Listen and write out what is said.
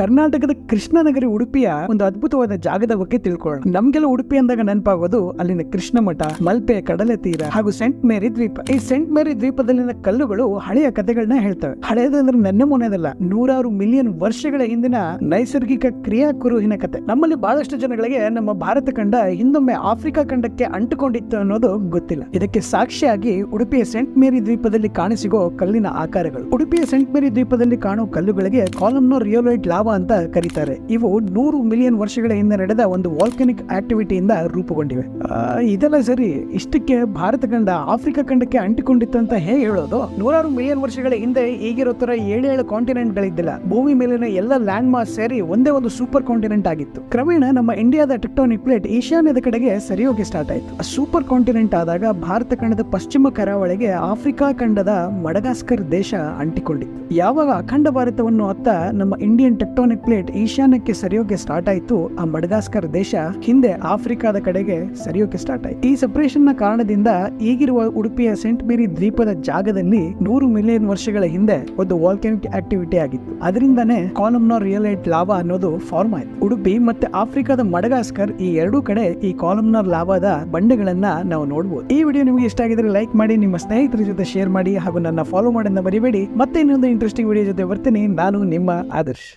ಕರ್ನಾಟಕದ ಕೃಷ್ಣನಗರಿ ಉಡುಪಿಯ ಒಂದು ಅದ್ಭುತವಾದ ಜಾಗದ ಬಗ್ಗೆ ತಿಳ್ಕೊಳ್ಳೋಣ. ನಮ್ಗೆಲ್ಲ ಉಡುಪಿ ಅಂದಾಗ ನೆನಪಾಗೋದು ಅಲ್ಲಿನ ಕೃಷ್ಣ ಮಠ ಮಲ್ಪೆ, ಕಡಲ ತೀರ ಹಾಗೂ ಸೆಂಟ್ ಮೇರಿ ದ್ವೀಪ. ಈ ಸೆಂಟ್ ಮೇರಿ ದ್ವೀಪದಲ್ಲಿನ ಕಲ್ಲುಗಳು ಹಳೆಯ ಕಥೆಗಳನ್ನ ಹೇಳ್ತವೆ. ಹಳೆಯದಂದ್ರೆ ನೆನ್ನೆ ಮೊನೆದಲ್ಲ ನೂರಾರು ಮಿಲಿಯನ್ ವರ್ಷಗಳ ಹಿಂದಿನ ನೈಸರ್ಗಿಕ ಕ್ರಿಯಾ ಕುರುಹಿನ ಕತೆ. ನಮ್ಮಲ್ಲಿ ಬಹಳಷ್ಟು ಜನಗಳಿಗೆ ನಮ್ಮ ಭಾರತ ಖಂಡ ಹಿಂದೊಮ್ಮೆ ಆಫ್ರಿಕಾ ಖಂಡಕ್ಕೆ ಅಂಟುಕೊಂಡಿತ್ತು ಅನ್ನೋದು ಗೊತ್ತಿಲ್ಲ. ಇದಕ್ಕೆ ಸಾಕ್ಷಿಯಾಗಿ ಉಡುಪಿಯ ಸೆಂಟ್ ಮೇರಿ ದ್ವೀಪದಲ್ಲಿ ಕಾಣಸಿಗೋ ಕಲ್ಲಿನ ಆಕಾರಗಳು. ಉಡುಪಿಯ ಸೆಂಟ್ ಮೇರಿ ದ್ವೀಪದಲ್ಲಿ ಕಾಣುವ ಕಲ್ಲುಗಳಿಗೆ ಕಾಲಮ್ನ ರಿಯೋಲೈಟ್ ಲಾವಾ ಅಂತ ಕರೀತಾರೆ. ಇವು ನೂರು ಮಿಲಿಯನ್ ವರ್ಷಗಳ ಹಿಂದೆ ನಡೆದ ಒಂದು ವಾಲ್ಕನಿಕ್ ಆಕ್ಟಿವಿಟಿಯಿಂದ ರೂಪುಗೊಂಡಿವೆ. ಇದೆಲ್ಲ ಸರಿ, ಇಷ್ಟಕ್ಕೆ ಭಾರತ ಖಂಡ ಆಫ್ರಿಕಾ ಖಂಡಕ್ಕೆ ಅಂಟಿಕೊಂಡಿತ್ತು ಅಂತ ಹೇಗೆ ಹೇಳೋದು? ನೂರಾರು ಮಿಲಿಯನ್ ವರ್ಷಗಳ ಹಿಂದೆ ಈಗಿರೋ ತರ ಏಳೇಳು ಕಾಂಟಿನೆಂಟ್ ಗಳಿದ್ದಿಲ್ಲ. ಭೂಮಿ ಮೇಲಿನ ಎಲ್ಲ ಲ್ಯಾಂಡ್ ಮಾರ್ಕ್ ಸೇರಿ ಒಂದೇ ಒಂದು ಸೂಪರ್ ಕಾಂಟಿನೆಂಟ್ ಆಗಿತ್ತು. ಕ್ರಮೇಣ ನಮ್ಮ ಇಂಡಿಯಾದ ಟೆಕ್ಟಾನಿಕ್ ಪ್ಲೇಟ್ ಈಶಾನ್ಯದ ಕಡೆಗೆ ಸರಿಯೋಗಿ ಸ್ಟಾರ್ಟ್ ಆಯ್ತು. ಸೂಪರ್ ಕಾಂಟಿನೆಂಟ್ ಆದಾಗ ಭಾರತ ಖಂಡದ ಪಶ್ಚಿಮ ಕರಾವಳಿಗೆ ಆಫ್ರಿಕಾ ಖಂಡದ ಮಡಗಾಸ್ಕರ್ ದೇಶ ಅಂಟಿಕೊಂಡಿತ್ತು. ಯಾವಾಗ ಅಖಂಡ ಭಾರತವನ್ನು ಅತ್ತ ನಮ್ಮ ಇಂಡಿಯನ್ ಟೆಕ್ಟಾನಿಕ್ ಪ್ಲೇಟ್ ಈಶಾನ್ಯಕ್ಕೆ ಸರಿಯೋಕೆ ಸ್ಟಾರ್ಟ್ ಆಯಿತು. ಆ ಮಡಗಾಸ್ಕರ್ ದೇಶ ಹಿಂದೆ ಆಫ್ರಿಕಾದ ಕಡೆಗೆ ಸರಿಯೋಕೆ ಸ್ಟಾರ್ಟ್ ಆಯ್ತು. ಈ ಸೆಪರೇಷನ್ನ ಕಾರಣದಿಂದ ಈಗಿರುವ ಉಡುಪಿಯ ಸೆಂಟ್ ಮೇರಿ ದ್ವೀಪದ ಜಾಗದಲ್ಲಿ ನೂರು ಮಿಲಿಯನ್ ವರ್ಷಗಳ ಹಿಂದೆ ಒಂದು ವಾಲ್ಕನಿಕ್ ಆಕ್ಟಿವಿಟಿ ಆಗಿತ್ತು. ಅದರಿಂದಾನೇ ರಿಯಲ್ ರಿಯಲೈಟ್ ಲಾವಾ ಅನ್ನೋದು ಫಾರ್ಮ್ ಆಯ್ತು. ಉಡುಪಿ ಮತ್ತೆ ಆಫ್ರಿಕಾದ ಮಡಗಾಸ್ಕರ್ ಈ ಎರಡೂ ಕಡೆ ಈ ಕಾಲಮ್ನರ್ ಲಾವಾದ ಬಂಡೆಗಳನ್ನ ನಾವು ನೋಡಬಹುದು ಈ ವಿಡಿಯೋ ನಿಮಗೆ ಇಷ್ಟ ಆಗಿದ್ರೆ ಲೈಕ್ ಮಾಡಿ, ನಿಮ್ಮ ಸ್ನೇಹಿತರ ಜೊತೆ ಶೇರ್ ಮಾಡಿ ಹಾಗೂ ನನ್ನ ಫಾಲೋ ಮಾಡೋದನ್ನ ಮರಿಬೇಡಿ. ಮತ್ತೆ ಇನ್ನೊಂದು ಇಂಟ್ರೆಸ್ಟಿಂಗ್ ವಿಡಿಯೋ ಜೊತೆ ಬರ್ತೀನಿ. ನಾನು ನಿಮ್ಮ ಆದರ್ಶ್.